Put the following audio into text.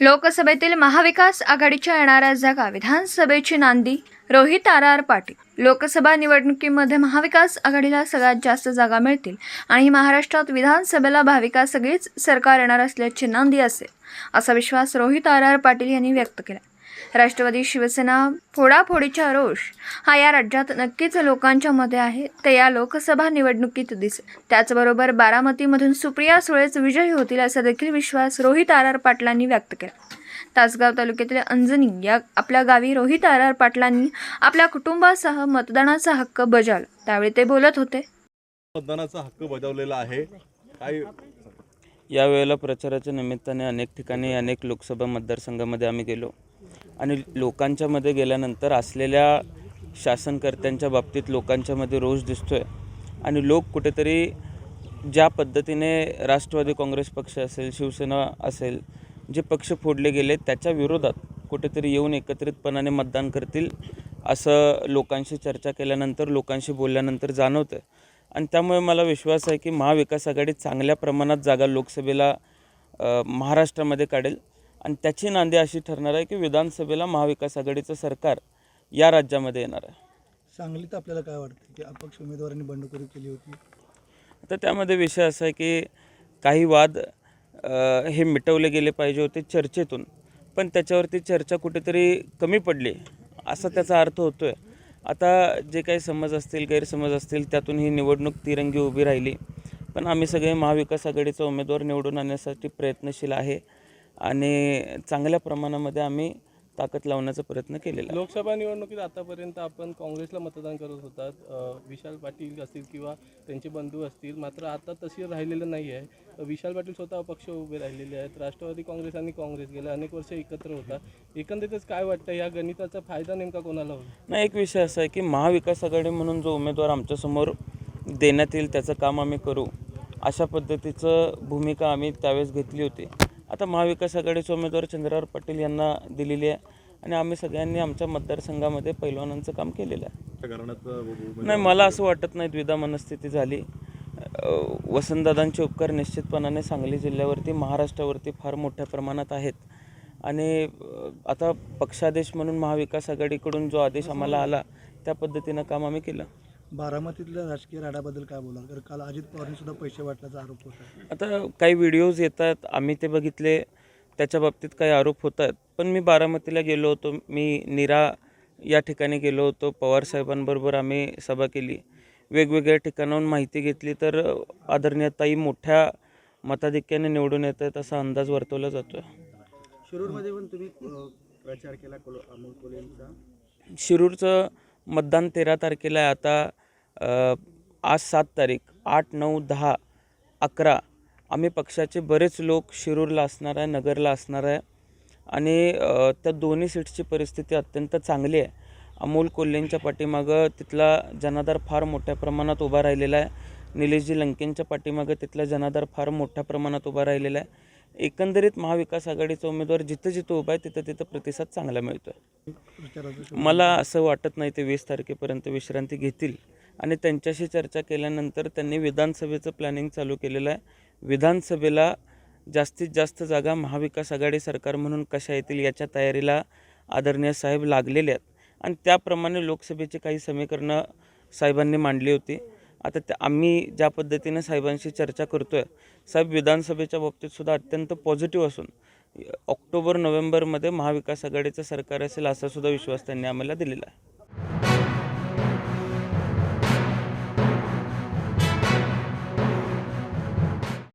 लोकसभेतील महाविकास आघाडीच्या येणाऱ्या जागा विधानसभेची नांदी रोहित आर आर पाटील. लोकसभा निवडणुकीमध्ये महाविकास आघाडीला सगळ्यात जास्त जागा मिळतील आणि महाराष्ट्रात विधानसभेला भाविका सगळीच सरकार येणार असल्याची नांदी असेल असा विश्वास रोहित आर आर पाटील यांनी व्यक्त केला. राष्ट्रवादी शिवसेना फोडाफोडीचा रोष हा या राज्यात नक्कीच लोकांच्या मध्ये आहे. ते या लोकसभा निवडणुकीत दिसेल त्याचबरोबर बारामतीमधून सुप्रिया सुळेच विजयी होतील असा देखील विश्वास रोहित आर आर पाटलांनी व्यक्त केला. तासगाव तालुक्यातील अंजनी या आपल्या गावी रोहित आर आर पाटलांनी आपल्या कुटुंबासह मतदानाचा हक्क बजावला. त्यावेळी ते बोलत होते. मतदानाचा हक्क बजावलेला आहे. काय? यावेळेला प्रचाराच्या निमित्ताने अनेक ठिकाणी अनेक लोकसभा मतदारसंघामध्ये आम्ही गेलो. आणि लोकांच्यामध्ये गेल्यानंतर असलेल्या शासनकर्त्यांच्या बाबतीत लोकांच्यामध्ये रोष दिसतोय. आणि लोक कुठेतरी ज्या पद्धतीने राष्ट्रवादी काँग्रेस पक्ष असेल शिवसेना असेल जे पक्ष फोडले गेले त्याच्या विरोधात कुठेतरी येऊन एकत्रितपणाने मतदान करतील असं लोकांशी चर्चा केल्यानंतर लोकांशी बोलल्यानंतर जाणवतं आणि त्यामुळे मला विश्वास आहे की महाविकास आघाडी चांगल्या प्रमाणात जागा लोकसभेला महाराष्ट्रामध्ये काढेल. आणि त्याची नांदी अशी ठरणार आहे की विधानसभेला महाविकास आघाडीचं सरकार या राज्यामध्ये येणार आहे. सांगलीत आपल्याला काय वाटतं की अपक्ष उमेदवारांनी बंडखोरी केली होती? तर त्यामध्ये विषय असा आहे की काही वाद अ, हे मिटवले गेले पाहिजे होते चर्चेतून. पण त्याच्यावरती चर्चा कुठेतरी कमी पडली असा त्याचा अर्थ होतो आहे आता जे काही समज असतील गैरसमज असतील त्यातून ही निवडणूक तिरंगी उभी राहिली. पण आम्ही सगळे महाविकास आघाडीचा उमेदवार निवडून आणण्यासाठी प्रयत्नशील आहे. आणि चांगल्या प्रमाणामध्ये आम्ही ताकद लावण्याचा प्रयत्न केलेला आहे. लोकसभा निवडणुकीत आतापर्यंत आपण काँग्रेसला मतदान करत होतात. अ, विशाल पाटील असतील किंवा त्यांचे बंधू असतील मात्र आता तशी राहिलेलं नाही आहे. विशाल पाटील स्वतः पक्ष उभे राहिलेले आहेत. राष्ट्रवादी काँग्रेस आणि काँग्रेस गेल्या अनेक वर्ष एकत्र होतात. एकंदरीतच काय वाटतं या गणिताचा फायदा नेमका कोणाला होईल? नाही एक विषय असा आहे की महाविकास आघाडी म्हणून जो उमेदवार आमच्यासमोर देण्यात येईल त्याचं काम आम्ही करू. अशा पद्धतीचं भूमिका आम्ही त्यावेळेस घेतली होती. आता महाविकास आघाडीचे उमेदवार चंद्रावर पाटील यांना दिलेली आहे आणि आम्ही सगळ्यांनी आमच्या मतदारसंघामध्ये पैलवानांचं काम केलेलं आहे. नाही मला असं वाटत नाही द्विधा मनस्थिती झाली. वसंतदादांचे उपकार निश्चितपणाने सांगली जिल्ह्यावरती महाराष्ट्रावरती फार मोठ्या प्रमाणात आहेत. आणि आता पक्षादेश म्हणून महाविकास आघाडीकडून जो आदेश आम्हाला आला त्या पद्धतीनं काम आम्ही केलं. बारामतीतल्या राजकीय राडाबद्दल काय बोलाल? कारण काल अजित पवारांनी सुद्धा पैसे वाटल्याचा आरोप होता. आता काही व्हिडिओज येतात आम्ही ते बघितले त्याच्या बाबतीत काही आरोप होत आहेत पण मी बारामतीला गेलो होतो मी नीरा या ठिकाणी गेलो होतो पवार साहेबांबरोबर आम्ही सभा केली. वेगवेगळ्या ठिकाणाहून माहिती घेतली तर आदरणीय ताई मोठ्या मताधिक्याने निवडून येत आहेत असा अंदाज वर्तवला जातो शिरूरमध्ये पण तुम्ही प्रचार केला अमोल कोलेंचा शिरूरचं मतदान तेरा तारखेला आहे. आता आज सात तारीख आठ नऊ दहा अकरा आम्ही पक्षाचे बरेच लोक शिरूरला असणार आहे नगरला असणार आहे. आणि त्या दोन्ही सीट्सची परिस्थिती अत्यंत चांगली आहे. अमोल कोल्हेंच्या पाठीमागं तिथला जनाधार फार मोठ्या प्रमाणात उभा राहिलेला आहे. निलेशजी लंकेंच्या पाठीमागं तिथला जनाधार फार मोठ्या प्रमाणात उभा राहिलेला आहे. एकंदरीत महाविकास आघाडीचा उमेदवार जिथं जिथं उभा आहे तिथं तिथं प्रतिसाद चांगला मिळतो आहे मला असं वाटत नाही ते वीस तारखेपर्यंत विश्रांती घेतील. आणि त्यांच्याशी चर्चा केल्यानंतर त्यांनी विधानसभेचं प्लॅनिंग चालू केलेलं आहे. विधानसभेला जास्तीत जास्त जागा महाविकास आघाडी सरकार म्हणून कशा येतील याच्या तयारीला आदरणीय साहेब लागलेले आहेत. आणि त्याप्रमाणे लोकसभेची काही समीकरणं साहेबांनी मांडली होती. आता त्या आम्ही ज्या पद्धतीने साहेबांशी चर्चा करतो आहे साहेब विधानसभेच्या बाबतीतसुद्धा अत्यंत पॉझिटिव्ह असून ऑक्टोबर नोव्हेंबरमध्ये महाविकास आघाडीचं सरकार असेल असा सुद्धा विश्वास त्यांनी आम्हाला दिलेला आहे.